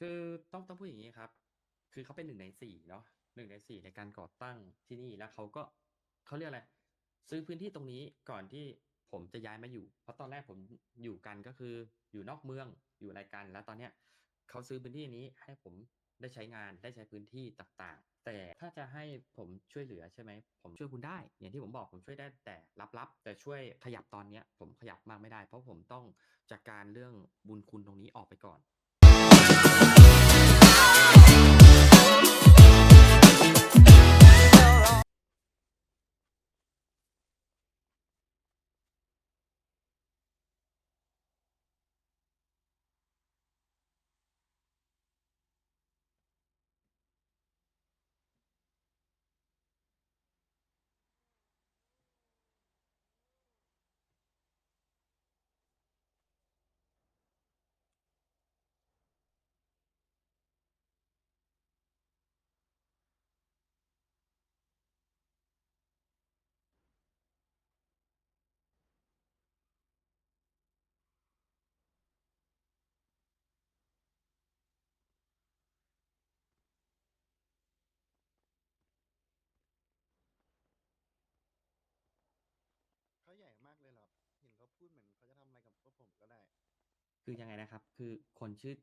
คือต้องต้องพูดอย่างนี้ครับ คือเขาเป็นหนึ่งในสี่เนาะหนึ่งในสี่ในการก่อตั้งที่นี่แล้วเขาก็เขาเรียกอะไรซื้อพื้นที่ตรงนี้ก่อนที่ผมจะย้ายมาอยู่ เพราะตอนแรกผมอยู่กันก็คืออยู่นอกเมืองอยู่อะไรกันแล้วตอนเนี้ยเขาซื้อพื้นที่นี้ให้ผมได้ใช้งานได้ใช้พื้นที่ต่างๆ แต่ถ้าจะให้ผมช่วยเหลือใช่ไหมผมช่วยคุณได้ อย่างที่ผมบอกผมช่วยได้แต่ลับๆแต่ช่วยขยับตอนเนี้ยผมขยับมากไม่ได้ เพราะผมต้องจัดการเรื่องบุญคุณตรงนี้ออกไปก่อน พูดเหมือนเขาจะทำอะไรกับพวกผมก็ได้ คือยังไงนะครับ คือคนชื่อ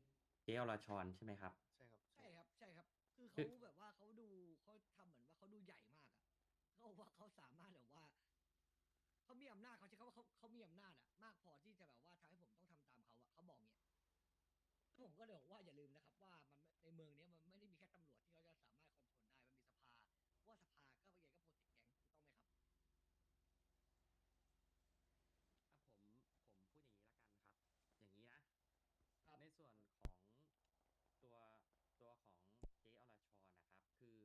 เจอรชรใช่ไหมครับ ใช่ครับใช่ครับใช่ครับ คือคือเขาแบบว่าเขาดูเขาทำเหมือนว่าเขาดูใหญ่มากอะเขาบอกว่าเขาสามารถแบบว่าเขามีอำนาจเขาใช้คำว่าเขาเขามีอำนาจอะมากพอที่จะแบบว่าทำให้ผมต้องทำตามเขาอะเขาบอกเนี้ยผมก็เลยบอกว่าอย่าลืมนะครับว่ามันในเมืองเนี้ยมันไม่ได้มีแค่ตำรวจที่เขาจะสามารถคอนโทรลได้ มันมีสภาเพราะว่าสภาก็ยังไงก็โปรเทคแก๊งถูกต้องไหมครับ อะผมผมพูดอย่างนี้ละกันครับ อย่างนี้นะ ในส่วนของตัวตัวของเจอรชรนะครับ คือ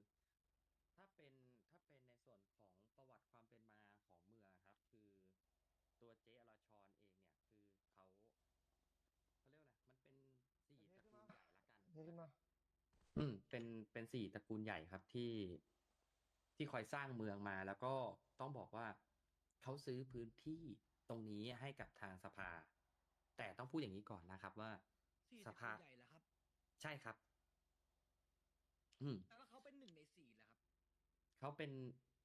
ถ้า เป็นถ้าเป็นในส่วนของประวัติความเป็นมาของเมืองครับ คือตัวเจอรชรเองเนี่ยคือเขาเขาเรียกว่าอะไรมันเป็นสี่ตระกูลใหญ่ละกันเฮ้ยขึ้นมาอืมเป็นเป็นสี่ตระกูลใหญ่ครับที่ที่คอยสร้างเมืองมาแล้วก็ต้องบอกว่าเขาซื้อพื้นที่ตรงนี้ให้กับทางสภา แต่ต้องพูดอย่างนี้ก่อนนะครับว่า สี่สตระภากูลใหญ่แล้วครับ ใช่ครับ อืมแต่ว่ เขาเป็น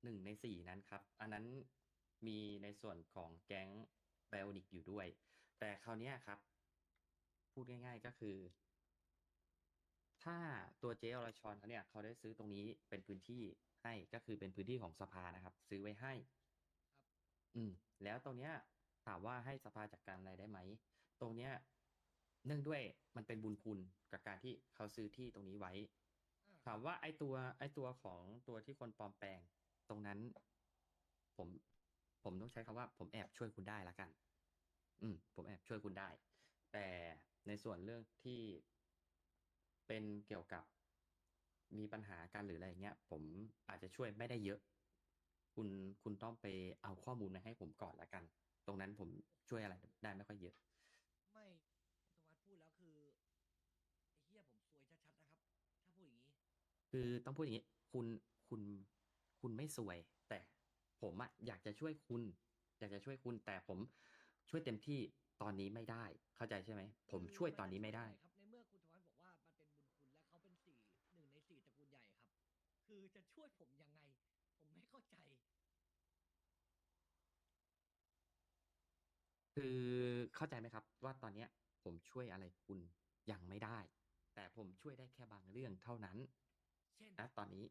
หนึ่งในสี่นั้นครับ อันนั้นมีในส่วนของแก๊งไบโอนิกอยู่ด้วย แต่คราวเนี้ยครับ พูดง่าย ๆก็คือ ถ้าตัวเจอรชรเขาเนี่ย เขาได้ซื้อตรงนี้เป็นพื้นที่ให้ก็คือเป็นพื้นที่ของสภานะครับ ซื้อไว้ให้อืม แล้วตรงเนี้ยถามว่าให้สภาจัดการอะไรได้ไหม ตรงเนี้ยเนื่องด้วยมันเป็นบุญคุณกับการที่เขาซื้อที่ตรงนี้ไว้อ่า ถามว่าไอตัว ไอตัวของตัวที่คนปลอมแปลง ตรงนั้น ผม ผมต้องใช้คำว่า ผมแอบช่วยคุณได้ละกัน อืม ผมแอบช่วยคุณได้ แต่ในส่วนเรื่องที่เป็นเกี่ยวกับมีปัญหากันหรืออะไรเงี้ย ผมอาจจะช่วยไม่ได้เยอะ คุณคุณต้องไปเอาข้อมูลมาให้ผมก่อนละกัน ตรงนั้นผมช่วยอะไรได้ไม่ค่อยเยอะ ไม่สมาร์ทพูดแล้วคือไอ้เหี้ยผมซวยชัดๆนะครับ ถ้าพูดอย่างนี้ คือต้องพูดอย่างนี้ คุณคุณคุณไม่สวย แต่ผมอะอยากจะช่วยคุณ อยากจะช่วยคุณ แต่ผมช่วยเต็มที่ตอนนี้ไม่ได้ เข้าใจใช่ไหมผมช่วยตอนนี้ไม่ได้ ครับในเมื่อคุณธวัฒน์บอกว่ามันเป็นบุญคุณและเขาเป็นสี่หนึ่งในสี่ตระกูลใหญ่ครับ คือจะช่วยผมยังไง ผมไม่เข้าใจ คือเข้าใจไหมครับ ว่าตอนเนี้ยผมช่วยอะไรคุณยังไม่ได้ แต่ผมช่วยได้แค่บางเรื่องเท่านั้นเช่ นณตอนนี้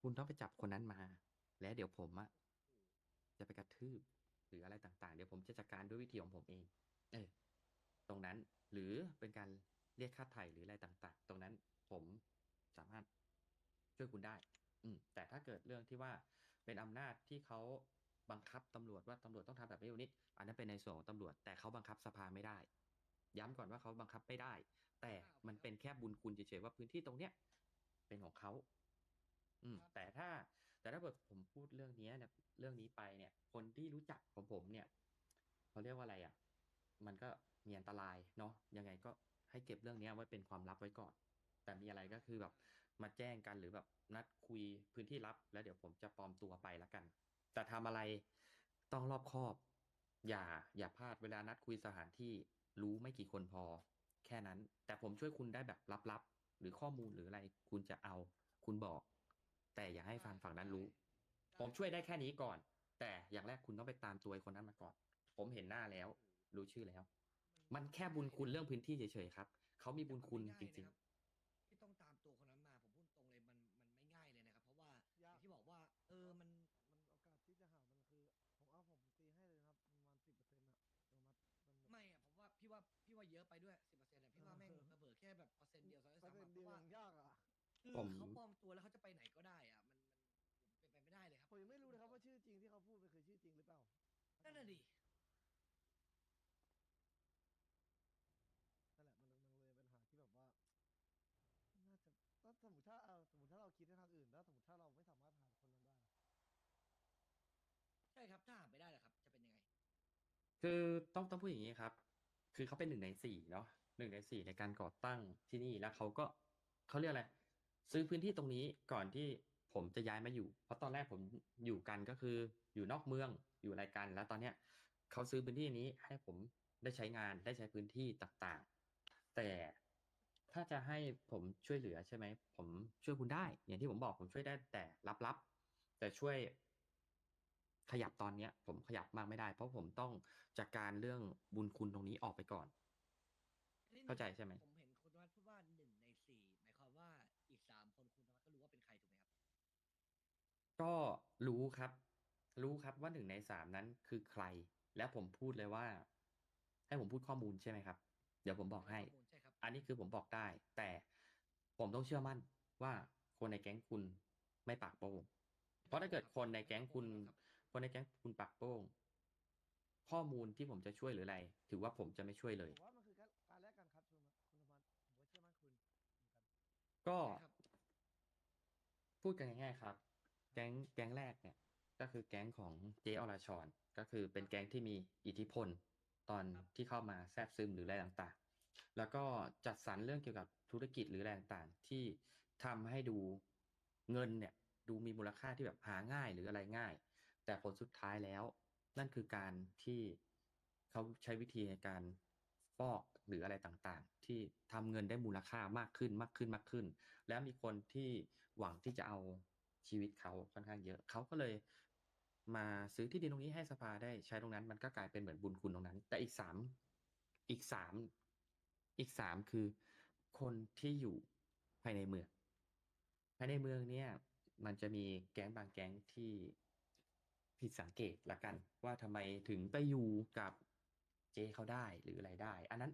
คุณต้องไปจับคนนั้นมา แล้วเดี๋ยวผมอะจะไปกระทืบ หรืออะไรต่างๆ เดี๋ยวผมจะจัดการด้วยวิธีของผมเอง เออ ตรงนั้นหรือเป็นการเรียกค่าไถ่หรืออะไรต่าง ๆ ตรงนั้นผมสามารถช่วยคุณได้ อืม แต่ถ้าเกิดเรื่องที่ว่าเป็นอำนาจที่เขาบังคับตำรวจว่าตำรวจต้องทำแบบนี้แบบนี้ อันนั้นเป็นในส่วนของตำรวจ แต่เขาบังคับสภาไม่ได้ ย้ำก่อนว่าเขาบังคับไม่ได้ แต่มันเป็นแค่บุญคุณเฉยๆว่าพื้นที่ตรงเนี้ยเป็นของเขาอืม แต่ถ้า แต่ถ้าเกิดผมพูดเรื่องเนี้ยเนี่ยเรื่องนี้ไปเนี่ย คนที่รู้จักของผมเนี่ยเขาเรียกว่าอะไรอะ มันก็มีอันตรายเนาะยังไงก็ให้เก็บเรื่องเนี้ยไว้เป็นความลับไว้ก่อน แต่มีอะไรก็คือแบบมาแจ้งกันหรือแบบนัดคุยพื้นที่ลับ แล้วเดี๋ยวผมจะปลอมตัวไปละกัน แต่ทำอะไรต้องรอบคอบ อย่า อย่าพลาดเวลานัดคุยสถานที่ รู้ไม่กี่คนพอ แค่นั้น แต่ผมช่วยคุณได้แบบลับๆหรือข้อมูลหรืออะไร คุณจะเอา คุณบอก แต่อย่าให้ฟังฝั่งนั้นรู้ ผมช่วยได้แค่นี้ก่อน แต่อย่างแรกคุณต้องไปตามตัวคนนั้นมาก่อน ผมเห็นหน้าแล้ว รู้ชื่อแล้ว มันแค่บุญคุณเรื่องพื้นที่เฉยๆครับเขามีบุญคุณจริงๆ คือผมเขาปลอมตัวแล้วเขาจะไปไหนก็ได้อะมันมันเป็นไปไม่ได้เลยครับผมยังไม่รู้เลยครับว่าชื่อจริงที่เขาพูดมันคือชื่อจริงหรือเปล่า นั่นน่ะดินั่นแหละมันมันเลยเป็นปัญหาที่แบบว่า น่าจะถ้าสมมติถ้าเอาสมมติถ้าเราคิดในทางอื่นแล้วสมมติถ้าเราไม่สามารถหาคนนั้นได้ใช่ครับถ้าหาไม่ได้ล่ะครับ จะเป็นยังไงๆคือต้องต้องพูดอย่างนี้ครับ คือเขาเป็นหนึ่งในสี่เนาะหนึ่งในสี่ในการก่อตั้งที่นี่แล้วเขาก็เขาเรียกอะไร ซื้อพื้นที่ตรงนี้ก่อนที่ผมจะย้ายมาอยู่ เพราะตอนแรกผมอยู่กันก็คืออยู่นอกเมืองอยู่อะไรกัน แล้วตอนเนี้ยเขาซื้อพื้นที่นี้ให้ผมได้ใช้งานได้ใช้พื้นที่ต่างๆ แต่ถ้าจะให้ผมช่วยเหลือใช่ไหมผมช่วยคุณได้ อย่างที่ผมบอกผมช่วยได้แต่ลับๆแต่ช่วยขยับตอนเนี้ย ผมขยับมากไม่ได้ เพราะผมต้องจัดการเรื่องบุญคุณตรงนี้ออกไปก่อน เข้าใจใช่ไหมผมเห็น ก็รู้ครับ รู้ครับว่าหนึ่งในสามนั้นคือใคร แล้วผมพูดเลยว่า ให้ผมพูดข้อมูลใช่ไหมครับ เดี๋ยวผมบอกให้ข้อมูลใช่ครับ อันนี้คือผมบอกได้ แต่ผมต้องเชื่อมั่นว่าคนในแก๊งคุณไม่ปากโป้งเพราะถ้าเกิดคนในแก๊งคุณ คนในแก๊งคุณปากโป้งข้อมูลที่ผมจะช่วยหรืออะไร ถือว่าผมจะไม่ช่วยเลย ผมว่ามันคือการการแลกกันครับคุณคุณธรรมะผมก็เชื่อมั่นคุณเหมือนกัน ก็ใช่ครับพูดกันง่ายๆครับ แก๊งแก๊งแรกเนี่ย ก็คือแก๊งของเจออรชรก็คือเป็นแก๊งที่มีอิทธิพลตอนครับที่เข้ามาแทรกซึมหรืออะไรต่างๆ แล้วก็จัดสรรเรื่องเกี่ยวกับธุรกิจหรืออะไรต่างๆ ที่ทำให้ดูเงินเนี่ย ดูมีมูลค่าที่แบบหาง่ายหรืออะไรง่าย แต่ผลสุดท้ายแล้ว นั่นคือการที่เขาใช้วิธีในการฟอกหรืออะไรต่างๆ ที่ทำเงินได้มูลค่ามากขึ้นมากขึ้นมากขึ้น แล้วมีคนที่หวังที่จะเอา ชีวิตเขาค่อนข้างเยอะ เขาก็เลยมาซื้อที่ดินตรงนี้ให้สภาได้ใช้ตรงนั้น มันก็กลายเป็นเหมือนบุญคุณตรงนั้น แต่อีกสามอีกสามอีกสามคือคนที่อยู่ภายในเมือง ภายในเมืองเนี่ย มันจะมีแก๊งบางแก๊งที่ผิดสังเกตละกัน ว่าทำไมถึงไปอยู่กับเจเขาได้หรืออะไรได้ อันนั้น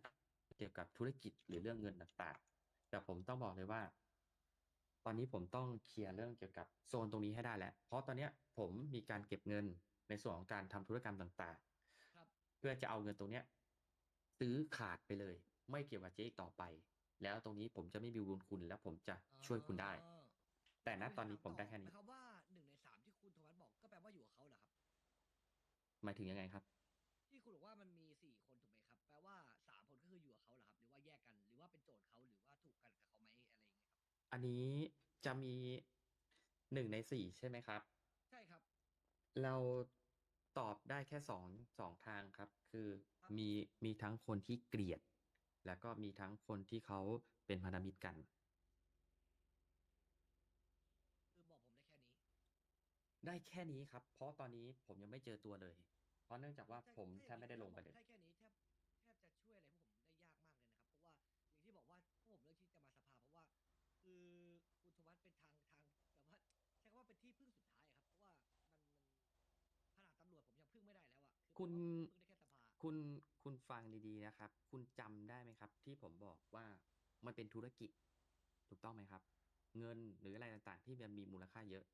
เกี่ยวกับธุรกิจหรือเรื่องเงินต่างๆ แต่ผมต้องบอกเลยว่า ตอนนี้ผมต้องเคลียร์เรื่องเกี่ยวกับโซนตรงนี้ให้ได้แล้ว เพราะตอนเนี้ยผมมีการเก็บเงินในส่วนของการทำธุรกรรมต่างครับๆเพื่อจะเอาเงินตรงเนี้ยซื้อขาดไปเลย ไม่เกี่ยวกับเจ๊อีกต่อไป แล้วตรงนี้ผมจะไม่มีบุญคุณแล้วผมจะช่วยคุณได้อ๋อแต่ณตอนนี้ผมได้แค่หนี้มายความว่าหนึ่งในสามที่คุณโทมัสบอกก็แปลว่าอยู่กับเขาเหรอครับหมายถึงยังไงครับ อย่างเงี้ยครับอันนี้จะมีหนึ่งในสี่ใช่ไหมครับ ใช่ครับ เราตอบได้แค่สองสองทางครับ คือครับ มีมีทั้งคนที่เกลียด แล้วก็มีทั้งคนที่เขาเป็นพันธมิตรกัน คือบอกผมได้แค่นี้ ได้แค่นี้ครับ เพราะตอนนี้ผมยังไม่เจอตัวเลย เพราะเนื่องจากว่าถ้ผมถ้าแทบไม่ได้ลงไปเลยแค่แค่นี้ คือคุณโทมัสเป็นทางทางแบบว่าใช้คำว่าเป็นที่พึ่งสุดท้ายอะครับ เพราะว่ามันมันขนาดตำรวจผมยังพึ่งไม่ได้แล้วอะอคุณ ผมว่าพึ่งได้แค่สภา คุณคุณฟังดีๆนะครับ คุณจำได้ไหมครับ ที่ผมบอกว่ามันเป็นธุรกิจ ถูกต้องไหมครับ เงินหรืออะไรต่างๆ ที่มันมีมูลค่าเยอะ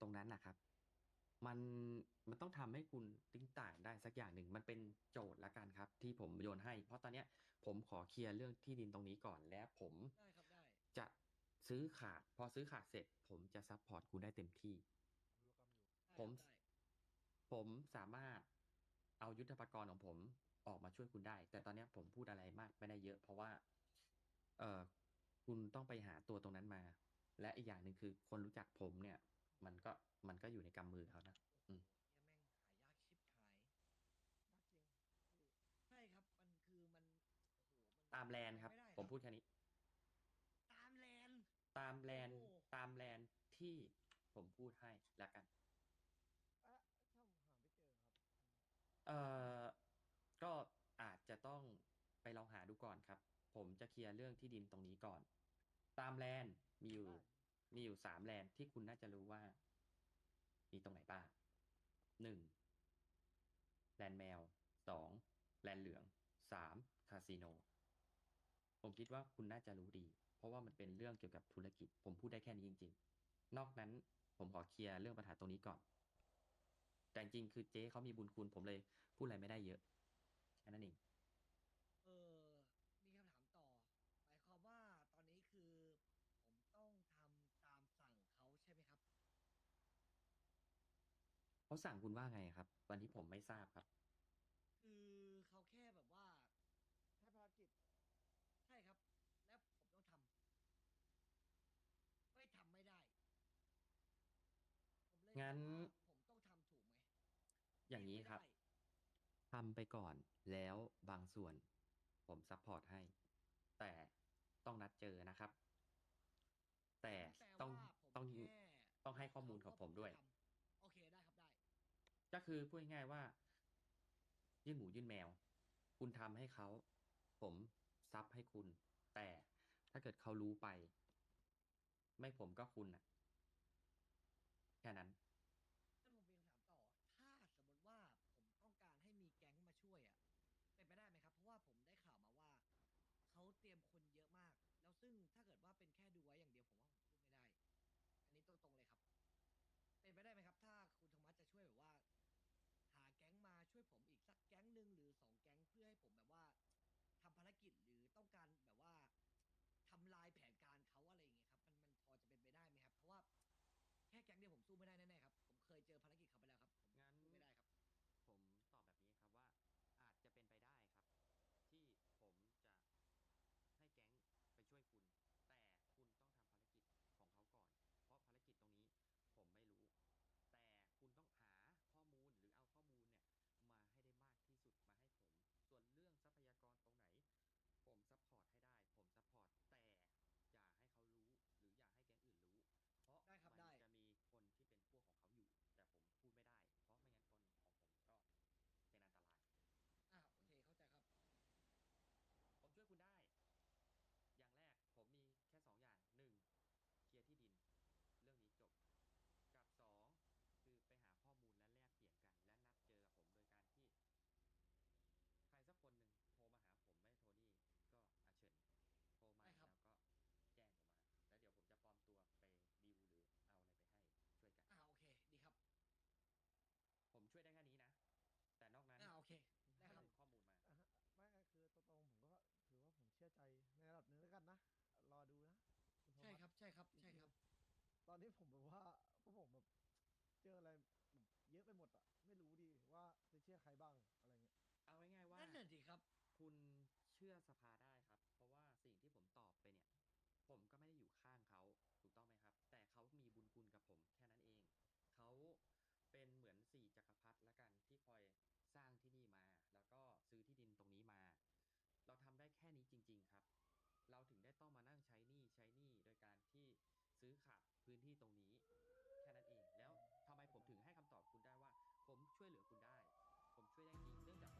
ตรงนั้นนะครับ มันมันต้องทำให้คุณติ้งต่างได้สักอย่างหนึ่ง มันเป็นโจทย์ละกันครับ ที่ผมโยนให้ เพราะตอนเนี้ยผมขอเคลียร์เรื่องที่ดินตรงนี้ก่อนแล้วผม ได้ครับได้จะ ซื้อขาด พอซื้อขาดเสร็จ ผมจะซัพพอร์ตคุณได้เต็มที่ธุรกรรมอยู่ได้ผมครับได้ผมสามารถเอายุทธปกรณ์ของผมออกมาช่วยคุณได้ แต่ตอนเนี้ยผมพูดอะไรมากไม่ได้เยอะ เพราะว่า เออคุณต้องไปหาตัวตรงนั้นมา และอีกอย่างหนึ่งคือ คนรู้จักผมเนี่ย มันก็มันก็อยู่ในกำมือเขานะอืมเหี้ยแม่งหายากชิบหายยากจริงพี่ใช่ครับ มันคือมันโอ้โหามแลนด์ครับ ไม่ได้ผมพูดแค่นี้ตามแลนด์ ตามแลนด์โอ้ตามแลนด์ที่ผมพูดให้ละกันอะถ้าผมหาไม่เจอครับ เอ่อ ก็อาจจะต้องไปลองหาดูก่อนครับ ผมจะเคลียร์เรื่องที่ดินตรงนี้ก่อน ตามแลนด์มีอยู่ ได้ มีอยู่สามแลนด์ที่คุณน่าจะรู้ว่า มีตรงไหนบ้างหนึ่งแลนด์แมวสองแลนด์เหลืองสามคาสิโน ผมคิดว่าคุณน่าจะรู้ดีเพ ราะว่ามันเป็นเรื่องเกี่ยวกับธุรกิจ ผมพูดได้แค่นี้จริง ๆ นอกนั้นผมขอเคลียร์เรื่องปัญหาตรงนี้ก่อน แต่จริงๆคือเจ๊เขามีบุญคุณผมเลยพูดอะไรไม่ได้เยอะแค่นั้นเองเออมีคำถามต่อหมายความว่าตอนนี้คือ ผมต้องทำตามสั่งเขาใช่ไหมครับ เขาสั่งคุณว่าไงครับ วันนี้ผมไม่ทราบครับ คือเขาแค่แบบว่า ให้ภารกิจ ใช่ครับ แล้วผมต้องทำไม่ทำไม่ได้ ผมเลย งั้นบอกว่าผมต้องทำถูกไหมอย่างนี้นี้ครับทำไปก่อนแล้วบางส่วน ผมซัพพอร์ตให้ แต่ต้องนัดเจอนะครับ แต่ต้องต้องต้องให้ข้อมูลของผมด้วย โอเคได้ครับได้ ก็คือพูดง่ายๆว่า ยื่นหมูยื่นแมว คุณทำให้เขา ผมซับให้คุณ แต่ถ้าเกิดเขารู้ไป ไม่ผมก็คุณน่ะ แค่นั้นถ้าผมมีคำถามต่อ ถ้าสมมติว่าผมต้องการให้มีแก๊งมาช่วยอะ เป็นไปได้ไหมครับ เพราะว่าผมได้ข่าวมาว่าเขาเตรียมคนเยอะมาก แล้วซึ่งถ้าเกิดว่าเป็นแค่ดูไว้อย่างเดียวผมว่าผมพูดไม่ได้ อันนี้ตรงๆเลยครับ เป็นไปได้ไหมครับ ถ้าคุณธรรมะจะช่วยแบบว่า หาแก๊งมาช่วยผมอีกสักแก๊งหนึ่งหรือสองแก๊งเพื่อให้ผมแบบว่าทำภารกิจหรือต้องการแบบว่า สู้ไม่ได้แน่ๆครับผมเคยเจอภารกิจเขาไปแล้วครับ ช่ครับใช่ครับ ใช่ครับ ตอนนี้ผมแบบว่าพวกผมแบบเจออะไรแบบเยอะไปหมดอะไม่รู้ดีว่าจะเชื่อใครบ้างอะไรเงี้ย เอาง่ายๆว่านั่นน่ะสิครับ คุณเชื่อสภาได้ครับ เพราะว่าสิ่งที่ผมตอบไปเนี่ย ผมก็ไม่ได้อยู่ข้างเขาถูกต้องไหมครับ แต่เขามีบุญคุณกับผมแค่นั้นเองเขาเป็นเหมือนสี่จักรพรรดิละกันที่คอยสร้างที่นี่มา แล้วก็ซื้อที่ดินตรงนี้มา เราทำได้แค่นี้จริง ๆ ครับ เราถึงได้ต้องมานั่งใช้หนี้ใช้หนี้โดยการที่ซื้อขาดพื้นที่ตรงนี้ แค่นั้นเอง แล้วทำไมผมถึงให้คำตอบคุณได้ว่า ผมช่วยเหลือคุณได้ ผมช่วยได้จริงเนื่องจาก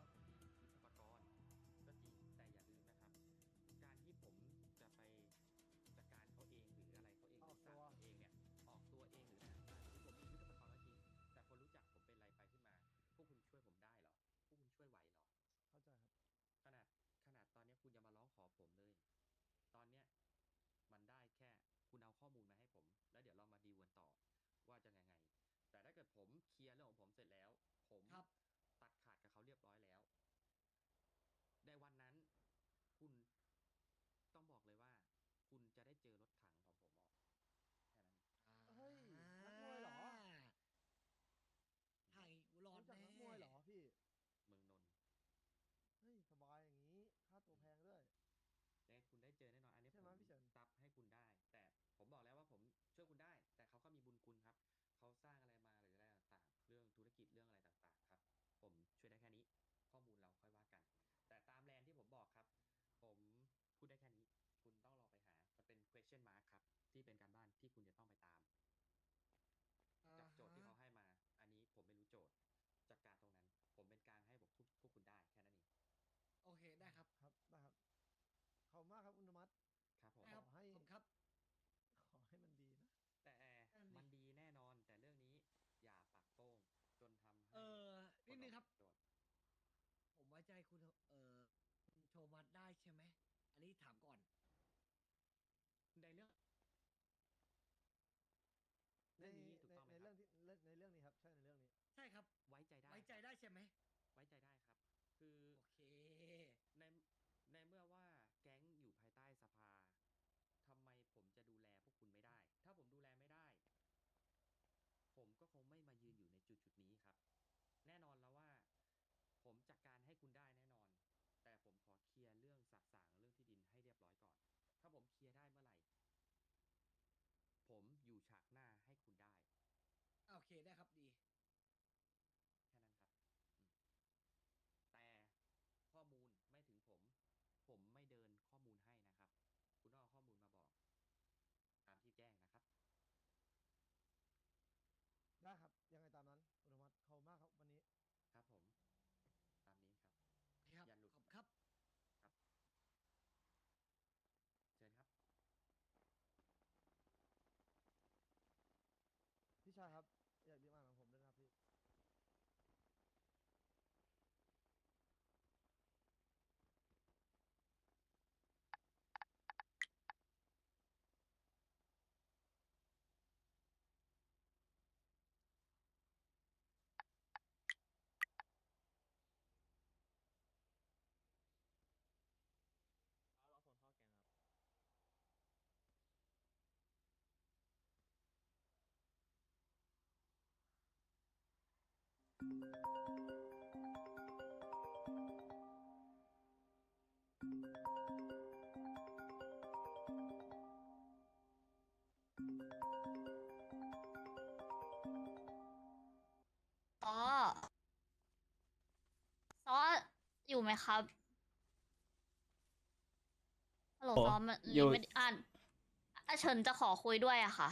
ต่อว่าจะยังไง แต่ถ้าเกิดผมเคลียร์เรื่องของผมเสร็จแล้ว ผมครับตัดขาดกับเขาเรียบร้อยแล้ว ในวันนั้น คุณต้องบอกเลยว่า คุณจะได้เจอรถถัง ช่วยคุณได้ แต่เขาก็มีบุญคุณครับเขาสร้างอะไรมาหรืออะไรต่างๆ เรื่องธุรกิจเรื่องอะไรต่างๆครับ ผมช่วยได้แค่นี้ ข้อมูลเราค่อยว่ากัน แต่ตามแลนที่ผมบอกครับ ผมพูดได้แค่นี้ คุณต้องลองไปหา มันเป็น question mark ครับ ที่เป็นการบ้านที่คุณจะต้องไปตาม จากโจทย์ที่เขาให้มา อันนี้ผมไม่รู้โจทย์จากการตรงนั้น ผมเป็นกลางให้ผมพวกพวกคุณได้แค่นั้นเอง โอเคได้ครับ ครับได้ครับขอบมากครับอุณมัต คุณเอ่อคุณโทมัสได้ใช่ไหม อันนี้ถามก่อน ในเรื่องในเรื่องนี้ในถูกต้องไหมในคเรื่รัอบงที่เรื่องในเรื่องนี้ครับ ใช่ในเรื่องนี้ ใช่ครับ ไว้ใจได้ไว้ใจครับได้ใช่ไหมไว้ใจได้ครับ คือโอเค ในในเมื่อว่าแก๊งอยู่ภายใต้สภาทำไมผมจะดูแลพวกคุณไม่ได้ ถ้าผมดูแลไม่ได้ ผมก็คงไม่มายืนอยู่ในจุดจุดนี้ครับ แน่นอนแล้วว่า ผมจัดการให้คุณได้แน่นอน แต่ผมขอเคลียร์เรื่องสักสางเรื่องที่ดินให้เรียบร้อยก่อน ถ้าผมเคลียร์ได้เมื่อไหร่ ผมอยู่ฉากหน้าให้คุณได้ โอเคได้ครับดี แค่นั้นครับอืมแต่ข้อมูลไม่ถึงผม ผมไม่เดินข้อมูลให้นะครับ คุณต้องเอาข้อมูลมาบอก ตามที่แจ้งนะครับ ได้ครับ ยังไงตามนั้นคุณธรรมัสขอบคุณมากครับวันนี้ ครับผม ตามนี้ครับ โอเคครับ อย่าหลุด ขอบคุณครับ เชิญครับ พี่ชายครับ อยากดีมากของผมด้วยนะครับพี่ ซอซออยู่ไหมครับฮัลโหลโอ้ซอมันอยู่ ไม่ได้อ่านอาเฉินจะขอคุยด้วยอะค่ะ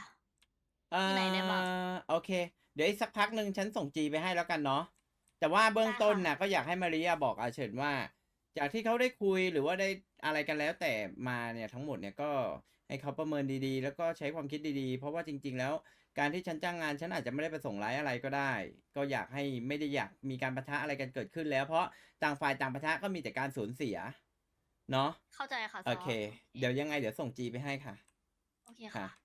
อ่าที่ไหนได้บ้าง โอเค เดี๋ยวอีกสักพักหนึ่งฉันส่งจีไปให้แล้วกันเนาะแต่ว่าเบื้องได้ค่ะต้นน่ะก็อยากให้มาริยาบอกอาเฉินว่า จากที่เขาได้คุยหรือว่าได้อะไรกันแล้ว แต่มาเนี่ยทั้งหมดเนี่ยก็ให้เขาประเมินดีๆ แล้วก็ใช้ความคิดดีๆ เพราะว่าจริง ๆ แล้วการที่ฉันจ้างงานฉันอาจจะไม่ได้ประสงค์ร้ายอะไรก็ได้ ก็อยากให้ไม่ได้อยากมีการปะทะอะไรกันเกิดขึ้นแล้ว เพราะต่างฝ่ายต่างปะทะก็มีแต่การสูญเสีย เนาะเข้าใจค่ะซอโอเค เดี๋ยวยังไงเดี๋ยวส่งจีไปให้ค่ะ โอเคค่ะค่ะ